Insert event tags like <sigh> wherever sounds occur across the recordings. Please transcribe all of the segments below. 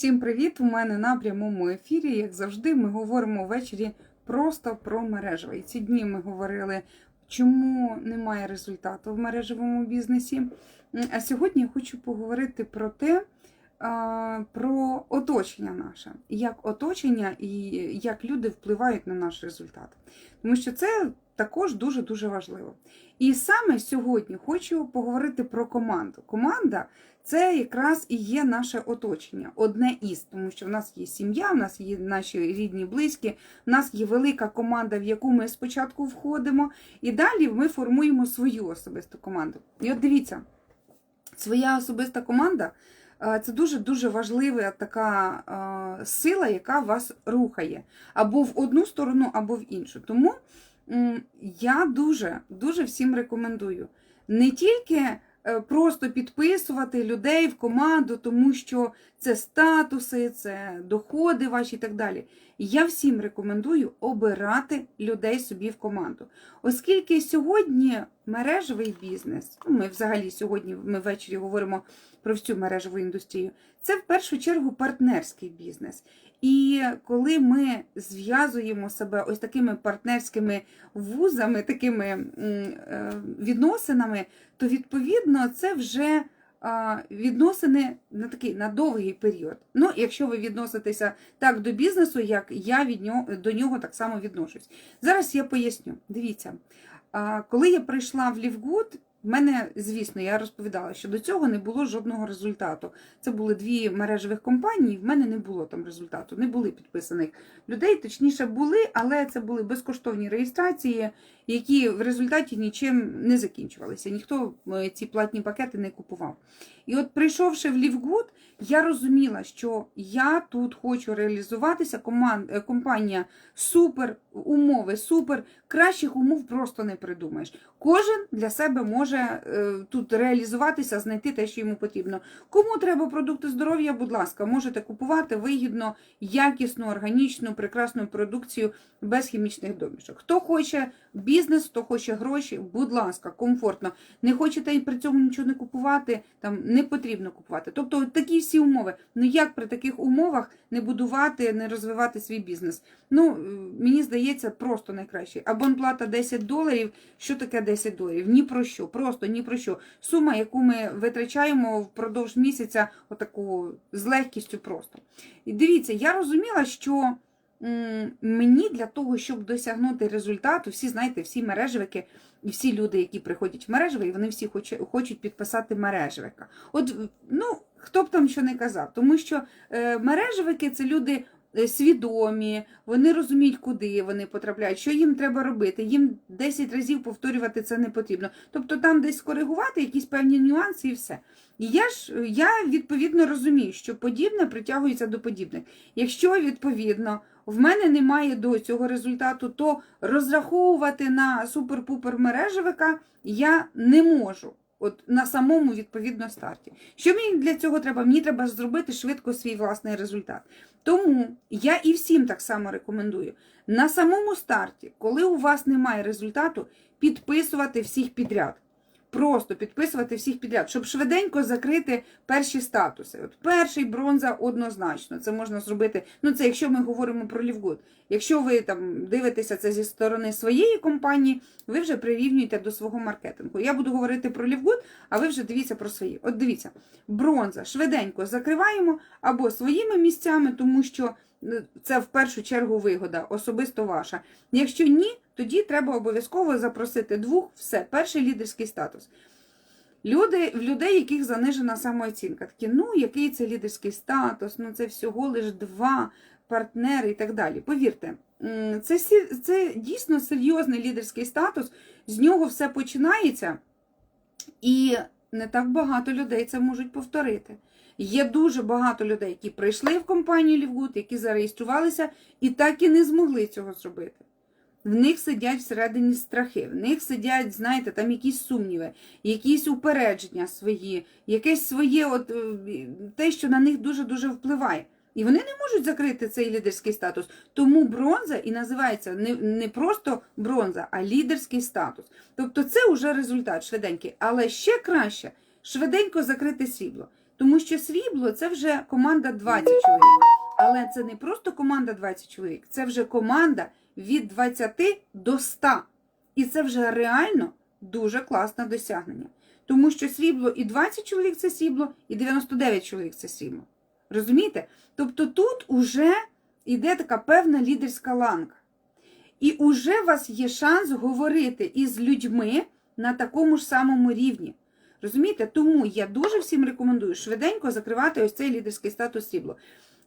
Всім привіт! У мене на прямому ефірі, як завжди, ми говоримо ввечері просто про мережеве. І ці дні ми говорили, чому немає результату в мережевому бізнесі. А сьогодні я хочу поговорити про те, про оточення наше, як оточення і як люди впливають на наш результат. Тому що це також дуже-дуже важливо. І саме сьогодні хочу поговорити про команду. Команда це якраз і є наше оточення, одне із, тому що в нас є сім'я, в нас є наші рідні, близькі, в нас є велика команда, в яку ми спочатку входимо, і далі ми формуємо свою особисту команду. І от дивіться, своя особиста команда. е, Це дуже-дуже важлива така е, сила, яка вас рухає або в одну сторону, або в іншу. Тому я дуже дуже всім рекомендую не тільки е, просто підписувати людей в команду, тому що це статуси, це доходи ваші і так далі. Я всім рекомендую обирати людей собі в команду. Оскільки сьогодні мережевий бізнес, ну, ми взагалі сьогодні ми ввечері говоримо про всю мережеву індустрію, це в першу чергу партнерський бізнес. І коли ми зв'язуємо себе ось такими партнерськими вузами, такими е, відносинами, то відповідно це вже відносини на такий на довгий період. Ну, якщо ви відноситеся так до бізнесу, як я від нього до нього так само відношусь. Зараз я поясню. Дивіться, коли я прийшла в Лівгуд, в мене, звісно, я розповідала, що до цього не було жодного результату. Це були дві мережевих компанії, в мене не було там результату, не були підписаних людей, точніше були, але це були безкоштовні реєстрації, які в результаті нічим не закінчувалися. Ніхто е, ці платні пакети не купував. І от прийшовши в Лівгуд, я розуміла, що я тут хочу реалізуватися. Команд, е, компанія супер, умови супер, кращих умов просто не придумаєш. Кожен для себе може е, тут реалізуватися, знайти те, що йому потрібно. Кому треба продукти здоров'я, будь ласка, можете купувати вигідно, якісну, органічну, прекрасну продукцію без хімічних домішок. Хто хоче бізнес, хто хоче гроші, будь ласка, комфортно. Не хочете і при цьому нічого не купувати, там не потрібно купувати. Тобто такі всі умови. Ну як при таких умовах не будувати, не розвивати свій бізнес? Ну, е, мені здається, просто найкраще. Абонплата 10 доларів. Що таке 10 доларів? Ні про що, просто ні про що. Сума, яку ми витрачаємо впродовж місяця, отаку з легкістю просто. І дивіться, я розуміла, що мені для того, щоб досягнути результату, всі знаєте, всі мережевики і всі люди, які приходять в мережевий, вони всі хочуть підписати мережевика. От ну хто б там що не казав, тому що е, мережевики це люди. Е, Свідомі, вони розуміють, куди вони потрапляють, що їм треба робити. Їм 10 разів повторювати це не потрібно. Тобто там десь коригувати якісь певні нюанси і все. І я ж я відповідно розумію, що подібне притягується до подібних. Якщо відповідно в мене немає до цього результату, то розраховувати на супер-пупер мережевика я не можу. От на самому відповідно старті. Що мені для цього треба? Мені треба зробити швидко свій власний результат. Тому я і всім так само рекомендую на самому старті, коли у вас немає результату, підписувати всіх підряд. Просто підписувати всіх підряд, щоб швиденько закрити перші статуси. От перший бронза однозначно. Це можна зробити. Ну, це якщо ми говоримо про Лівгуд. Якщо ви там дивитеся це зі сторони своєї компанії, ви вже прирівнюєте до свого маркетингу. Я буду говорити про Лівгуд, а ви вже дивіться про свої. От дивіться, бронза швиденько закриваємо або своїми місцями, тому що це в першу чергу вигода, особисто ваша. Якщо ні, тоді треба обов'язково запросити двох, все, перший лідерський статус. Люди, в людей, яких занижена самооцінка, такі, ну, який це лідерський статус, ну це всього лиш два партнери і так далі. Повірте, це, це дійсно серйозний лідерський статус, з нього все починається, і не так багато людей це можуть повторити. Є дуже багато людей, які прийшли в компанію Лівгуд, які зареєструвалися і так і не змогли цього зробити. В них сидять всередині страхи, в них сидять, знаєте, там якісь сумніви, якісь упередження свої, якесь своє, от, е, те, що на них дуже-дуже впливає. І вони не можуть закрити цей лідерський статус. Тому бронза і називається не, не просто бронза, а лідерський статус. Тобто це вже результат швиденький. Але ще краще швиденько закрити срібло. Тому що срібло це вже команда 20 чоловік. Але це не просто команда 20 чоловік, це вже команда від 20 до 100. І це вже реально дуже класне досягнення. Тому що срібло і 20 чоловік це срібло, і 99 чоловік це срібло. Розумієте? Тобто тут уже йде така певна лідерська ланка. І уже у вас є шанс говорити із людьми на такому ж самому рівні. Розумієте? Тому я дуже всім рекомендую швиденько закривати ось цей лідерський статус срібло.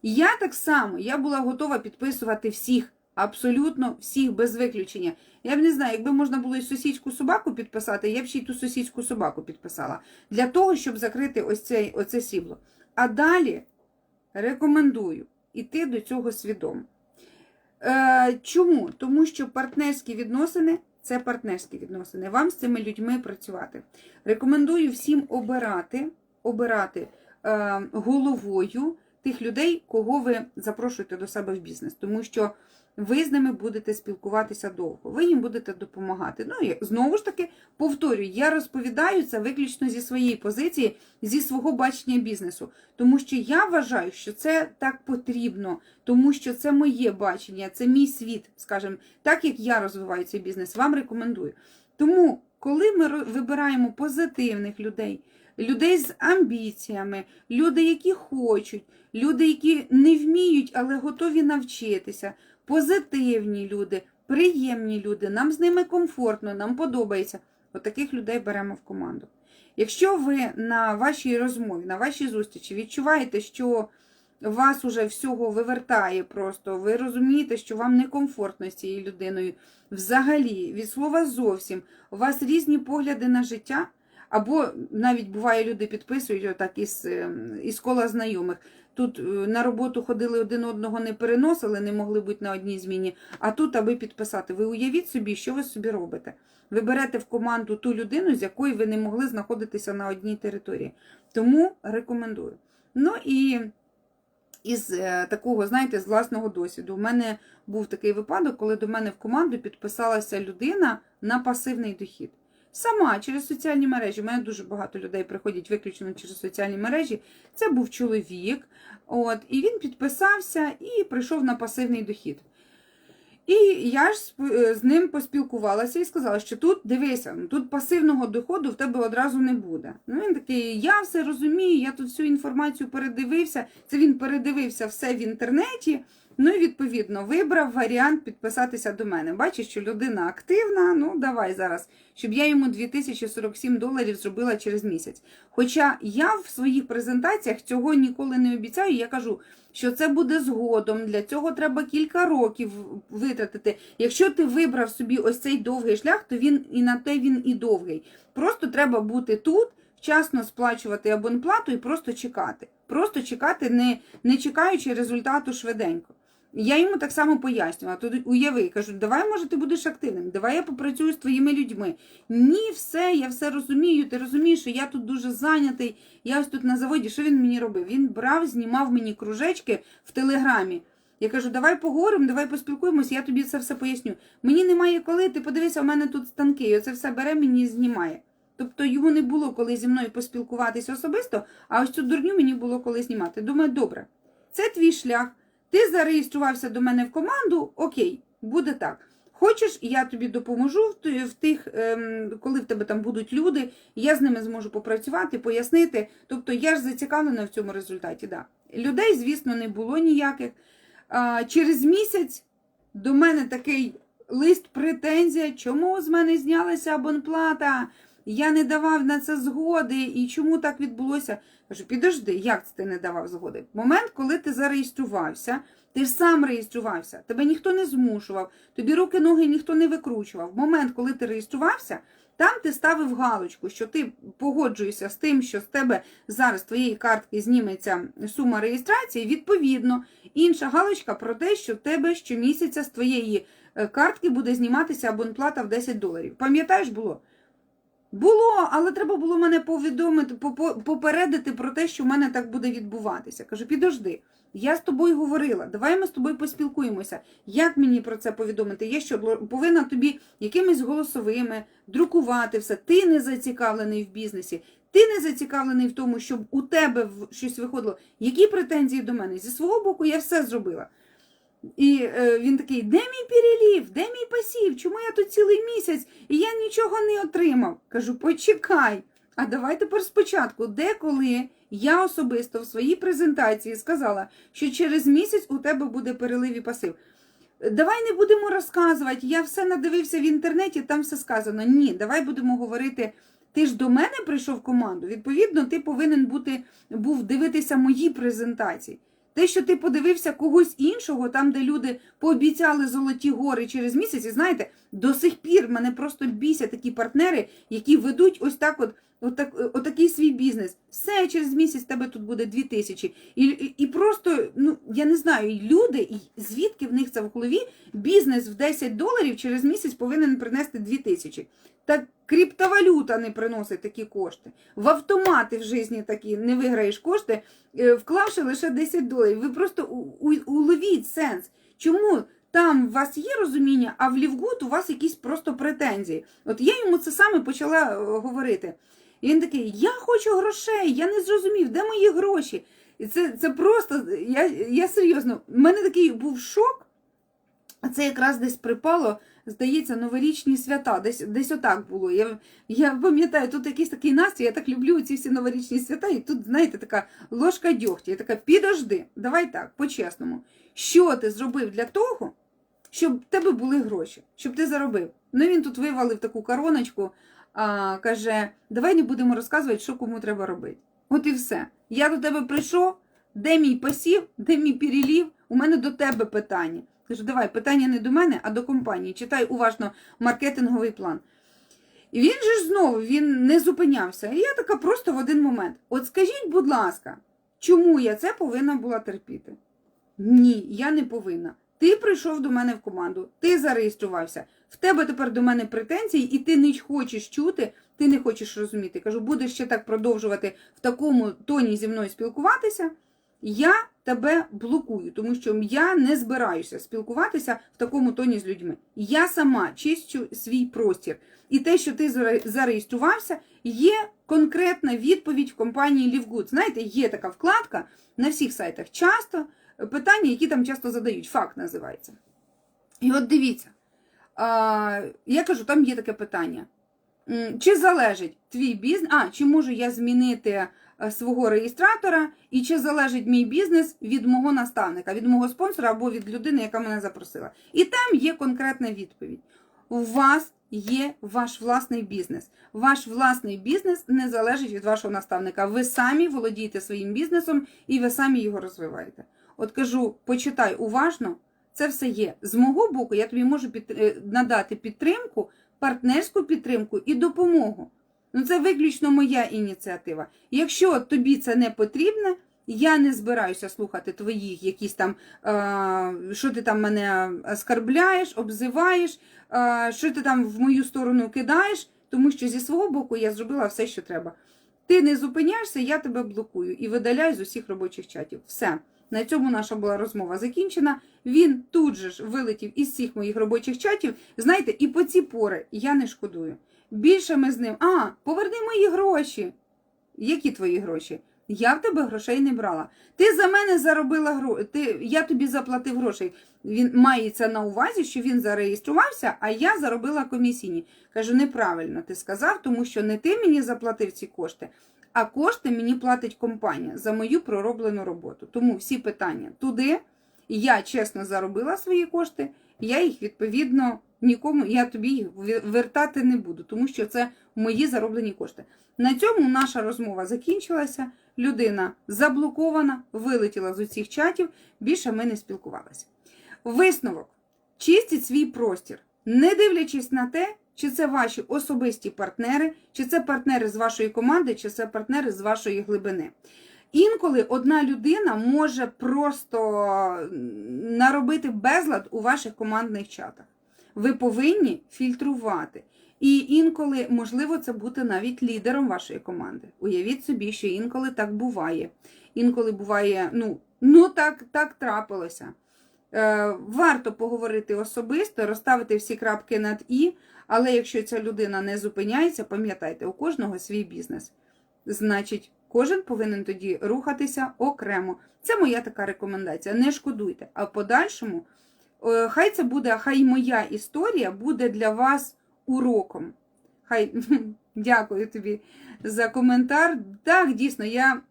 Я так само я була готова підписувати всіх, абсолютно всіх без виключення. Я б не знаю, якби можна було і сусідську собаку підписати, я б ще й ту сусідську собаку підписала для того, щоб закрити ось цей, оце срібло. А далі рекомендую іти до цього свідомо. Е, чому? Тому що партнерські відносини це партнерські відносини. Вам з цими людьми працювати. Рекомендую всім обирати, обирати е, головою тих людей, кого ви запрошуєте до себе в бізнес, тому що ви з ними будете спілкуватися довго, ви їм будете допомагати. Ну і знову ж таки повторюю, я розповідаю це виключно зі своєї позиції, зі свого бачення бізнесу, тому що я вважаю, що це так потрібно, тому що це моє бачення, це мій світ, скажімо, так як я розвиваю цей бізнес, вам рекомендую. Тому, коли ми вибираємо позитивних людей, людей з амбіціями, люди, які хочуть, люди, які не вміють, але готові навчитися, позитивні люди, приємні люди, нам з ними комфортно, нам подобається. Отаких людей беремо в команду. Якщо ви на вашій розмові, на вашій зустрічі відчуваєте, що вас уже всього вивертає просто, ви розумієте, що вам некомфортно з цією людиною, взагалі, від слова зовсім, у вас різні погляди на життя, або навіть буває, люди підписують отак із, ем, із кола знайомих. Тут е, на роботу ходили один одного не переносили, не могли бути на одній зміні, а тут, аби підписати. Ви уявіть собі, що ви собі робите. Ви берете в команду ту людину, з якою ви не могли знаходитися на одній території. Тому рекомендую. Ну і із е, такого, знаєте, з власного досвіду. У мене був такий випадок, коли до мене в команду підписалася людина на пасивний дохід. Сама через соціальні мережі. У мене дуже багато людей приходять виключно через соціальні мережі. Це був чоловік, от, і він підписався і прийшов на пасивний дохід. І я ж е, з ним поспілкувалася і сказала, що тут дивися, ну, тут пасивного доходу в тебе одразу не буде. Ну він такий, я все розумію, я тут всю інформацію передивився. Це він передивився все в інтернеті. Ну і відповідно вибрав варіант підписатися до мене. Бачиш, що людина активна. Ну давай зараз, щоб я йому 2047 доларів зробила через місяць. Хоча я в своїх презентаціях цього ніколи не обіцяю. Я кажу, що це буде згодом. Для цього треба кілька років витратити. Якщо ти вибрав собі ось цей довгий шлях, то він і на те він і довгий. Просто треба бути тут, вчасно сплачувати абонплату і просто чекати. Просто чекати, не, не чекаючи результату швиденько. Я йому так само пояснювала. Тоді уяви, кажу, давай, може, ти будеш активним, давай я попрацюю з твоїми людьми. Ні, все, я все розумію. Ти розумієш, що я тут дуже зайнятий. Я ось тут на заводі. Що він мені робив? Він брав, знімав мені кружечки в телеграмі. Я кажу, давай поговоримо, давай поспілкуємося, я тобі це все поясню. Мені немає коли, ти подивися, у мене тут станки, і оце все бере мені і знімає. Тобто йому не було коли зі мною поспілкуватися особисто, а ось цю дурню мені було коли знімати. Думаю, добре, це твій шлях. Ти зареєструвався до мене в команду, окей, буде так. Хочеш, я тобі допоможу в тих, ем, коли в тебе там будуть люди, я з ними зможу попрацювати, пояснити. Тобто я ж зацікавлена в цьому результаті. Да. Людей, звісно, не було ніяких. Через місяць до мене такий лист претензія, чому з мене знялася абонплата, я не давав на це згоди, і чому так відбулося? Кажу, підожди, як це ти не давав згоди? Момент, коли ти зареєструвався, ти ж сам реєструвався, тебе ніхто не змушував, тобі руки, ноги ніхто не викручував. Момент, коли ти реєструвався, там ти ставив галочку, що ти погоджуєшся з тим, що з тебе зараз твоєї картки зніметься сума реєстрації. Відповідно, інша галочка про те, що в тебе щомісяця з твоєї е, картки буде зніматися абонплата в 10 доларів. Пам'ятаєш, було? Було, але треба було мене повідомити, попередити про те, що в мене так буде відбуватися. Кажу, підожди, я з тобою говорила, давай ми з тобою поспілкуємося. Як мені про це повідомити? Я що повинна тобі якимись голосовими друкувати все. Ти не зацікавлений в бізнесі, Ти не зацікавлений в тому, щоб у тебе щось виходило. Які претензії до мене? Зі свого боку я все зробила. І е, він такий: де мій перелів, де мій пасів? Чому я тут цілий місяць і я нічого не отримав? Кажу, почекай. А давай тепер спочатку, деколи я особисто в своїй презентації сказала, що через місяць у тебе буде перелив і пасив. Давай не будемо розказувати, я все надивився в інтернеті, там все сказано. Ні, давай будемо говорити. Ти ж до мене прийшов в команду. Відповідно, ти повинен бути був дивитися мої презентації. Те, що ти подивився когось іншого, там, де люди пообіцяли золоті гори через місяць, і знаєте, до сих пір мене просто бісять такі партнери, які ведуть ось так, от, отак, отакий свій бізнес. Все через місяць тебе тут буде дві тисячі. І, і, і просто, ну я не знаю, люди, і звідки в них це в голові, бізнес в 10 доларів через місяць повинен принести дві тисячі. Так криптовалюта не приносить такі кошти. В автомати в житті такі не виграєш кошти, е, вклавши лише 10 доларів. Ви просто уловіть сенс. Чому там у вас є розуміння, а в Лівгуд у вас якісь просто претензії? От я йому це саме почала е, говорити. І він такий: Я хочу грошей, я не зрозумів, де мої гроші. І це, це просто, я, я серйозно, в мене такий був шок. А це якраз десь припало, здається, новорічні свята. Десь десь отак було. Я я пам'ятаю, тут якийсь такий настрій, я так люблю ці всі новорічні свята, і тут, знаєте, така ложка дьогтя. Я така, підожди, давай так, по-чесному. Що ти зробив для того, щоб в тебе були гроші, щоб ти заробив? Ну він тут вивалив таку короночку, а, каже: давай не будемо розказувати, що кому треба робити. От і все. Я до тебе прийшов, де мій пасів, де мій перелів, у мене до тебе питання. Кажу, давай, питання не до мене, а до компанії. Читай уважно маркетинговий план. І він же ж знову він не зупинявся. І я така просто в один момент: от скажіть, будь ласка, чому я це повинна була терпіти? Ні, я не повинна. Ти прийшов до мене в команду, ти зареєструвався. В тебе тепер до мене претензії, і ти не хочеш чути, ти не хочеш розуміти. Кажу, будеш ще так продовжувати в такому тоні зі мною спілкуватися. Я тебе блокую, тому що я не збираюся спілкуватися в такому тоні з людьми. Я сама чищу свій простір. І те, що ти зареєструвався, є конкретна відповідь в компанії Лівгуд. Знаєте, є така вкладка на всіх сайтах. Часто питання, які там часто задають, факт називається. І от дивіться, я кажу, там є таке питання. Чи залежить твій бізнес, а чи можу я змінити е, свого реєстратора, і чи залежить мій бізнес від мого наставника, від мого спонсора або від людини, яка мене запросила? І там є конкретна відповідь. У вас є ваш власний бізнес. Ваш власний бізнес не залежить від вашого наставника. Ви самі володієте своїм бізнесом і ви самі його розвиваєте. От кажу, почитай уважно, це все є. З мого боку, я тобі можу під, е, надати підтримку, партнерську підтримку і допомогу. Ну, це виключно моя ініціатива. Якщо тобі це не потрібне, я не збираюся слухати твоїх якісь там, е, що ти там мене оскарбляєш, обзиваєш, е, що ти там в мою сторону кидаєш, тому що зі свого боку я зробила все, що треба. Ти не зупиняєшся, я тебе блокую і видаляю з усіх робочих чатів. Все. На цьому наша була розмова закінчена. Він тут же ж вилетів із всіх моїх робочих чатів. Знаєте, і по ці пори я не шкодую. Більше ми з ним. А, поверни мої гроші. Які твої гроші? Я в тебе грошей не брала. Ти за мене заробила гроші. Я тобі заплатив грошей. Він мається на увазі, що він зареєструвався, а я заробила комісійні. Кажу, неправильно ти сказав, тому що не ти мені заплатив ці кошти, а кошти мені платить компанія за мою пророблену роботу. Тому всі питання туди. Я чесно заробила свої кошти, я їх відповідно нікому, я тобі їх вертати не буду, тому що це мої зароблені кошти. На цьому наша розмова закінчилася. Людина заблокована, вилетіла з усіх чатів, більше ми не спілкувалися. Висновок: чистіть свій простір, не дивлячись на те, чи це ваші особисті партнери, чи це партнери з вашої команди, чи це партнери з вашої глибини. Інколи одна людина може просто наробити безлад у ваших командних чатах. Ви повинні фільтрувати. І інколи, можливо, це бути навіть лідером вашої команди. Уявіть собі, що інколи так буває. Інколи буває, ну, ну так, так трапилося. Е, варто поговорити особисто, розставити всі крапки над І, але якщо ця людина не зупиняється, пам'ятайте, у кожного свій бізнес. значить, кожен повинен тоді рухатися окремо. Це моя така рекомендація. Не шкодуйте. А в подальшому, е, хай це буде, хай моя історія буде для вас уроком. Хай <laughs> дякую тобі за коментар. Так, дійсно, я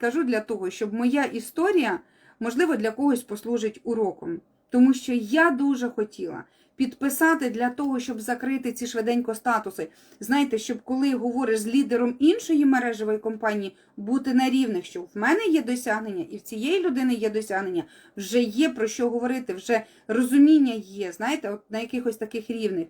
кажу для того, щоб моя історія, можливо, для когось послужить уроком. Тому що я дуже хотіла підписати для того, щоб закрити ці швиденько статуси. Знаєте, щоб коли говориш з лідером іншої мережевої компанії, бути на рівних, що в мене є досягнення, і в цієї людини є досягнення, вже є про що говорити, вже розуміння є, знаєте, от на якихось таких рівних.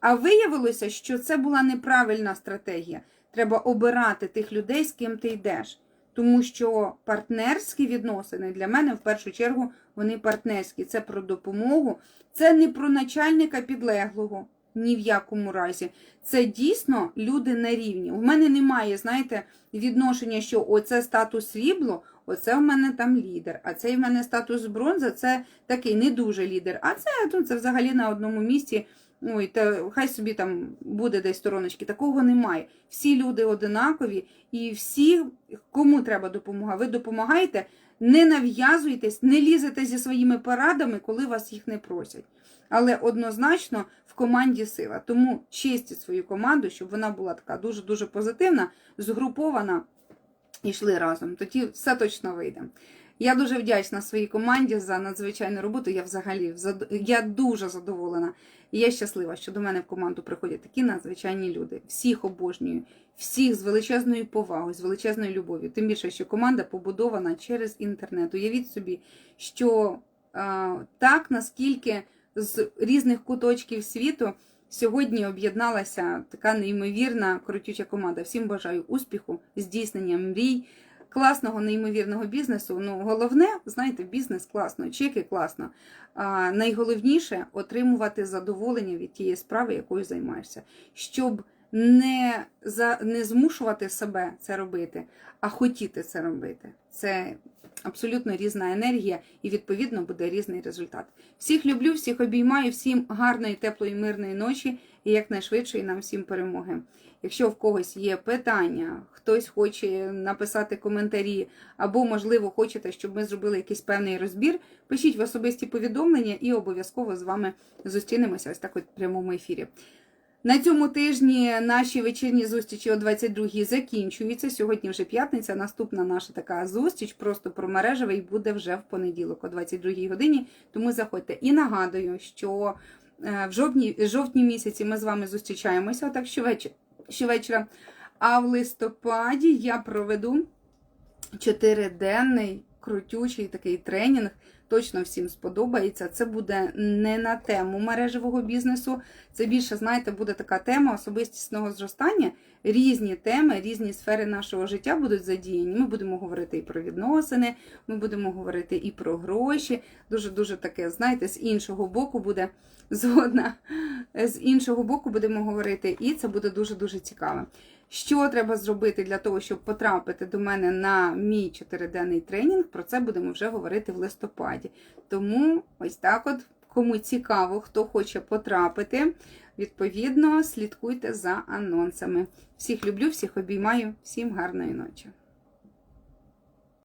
А виявилося, що це була неправильна стратегія. Треба обирати тих людей, з ким ти йдеш. Тому що партнерські відносини для мене в першу чергу вони партнерські. Це про допомогу, це не про начальника підлеглого ні в якому разі. Це дійсно люди на рівні. У мене немає, знаєте, відношення, що оце статус срібло, оце в мене там лідер, а цей в мене статус бронза, це такий не дуже лідер. А це, ну, це взагалі на одному місці. Ой, та хай собі там буде десь стороночки. Такого немає. Всі люди одинакові, і всі, кому треба допомога, ви допомагаєте, не нав'язуйтесь, не лізете зі своїми порадами, коли вас їх не просять. Але однозначно в команді сила. Тому чистіть свою команду, щоб вона була така дуже-дуже позитивна, згрупована і йшли разом. Тоді все точно вийде. Я дуже вдячна своїй команді за надзвичайну роботу. Я взагалі я дуже задоволена. І я щаслива, що до мене в команду приходять такі надзвичайні люди. Всіх обожнюю, всіх з величезною повагою, з величезною любов'ю. Тим більше, що команда побудована через інтернет. Уявіть собі, що а, так наскільки з різних куточків світу сьогодні об'єдналася така неймовірна крутюча команда. Всім бажаю успіху, здійснення мрій. Класного, неймовірного бізнесу. Ну, головне, знаєте, бізнес класно, чеки класно. А найголовніше отримувати задоволення від тієї справи, якою займаєшся, щоб не, за, не змушувати себе це робити, а хотіти це робити. Це абсолютно різна енергія, і відповідно буде різний результат. Всіх люблю, всіх обіймаю, всім гарної, теплої, мирної ночі і якнайшвидшої нам всім перемоги. Якщо в когось є питання, хтось хоче написати коментарі, або, можливо, хочете, щоб ми зробили якийсь певний розбір, пишіть в особисті повідомлення і обов'язково з вами зустрінемося ось так от в прямому ефірі. На цьому тижні наші вечірні зустрічі о 22-й закінчуються. Сьогодні вже п'ятниця. Наступна наша така зустріч просто про мережевий буде вже в понеділок о 22-й годині. Тому заходьте. І нагадую, що е, в жовтні, жовтні місяці ми з вами зустрічаємося, отак щовечора. Щовечора. А в листопаді я проведу чотириденний крутючий такий тренінг. Точно всім сподобається. Це буде не на тему мережевого бізнесу. Це більше, знаєте, буде така тема особистісного зростання. Різні теми, різні сфери нашого життя будуть задіяні. Ми будемо говорити і про відносини, ми будемо говорити і про гроші. Дуже-дуже таке, знаєте, з іншого боку буде згодна. З іншого боку будемо говорити, і це буде дуже-дуже цікаво. Що треба зробити для того, щоб потрапити до мене на мій чотириденний тренінг? Про це будемо вже говорити в листопаді. Тому ось так от, кому цікаво, хто хоче потрапити, відповідно, слідкуйте за анонсами. Всіх люблю, всіх обіймаю, всім гарної ночі.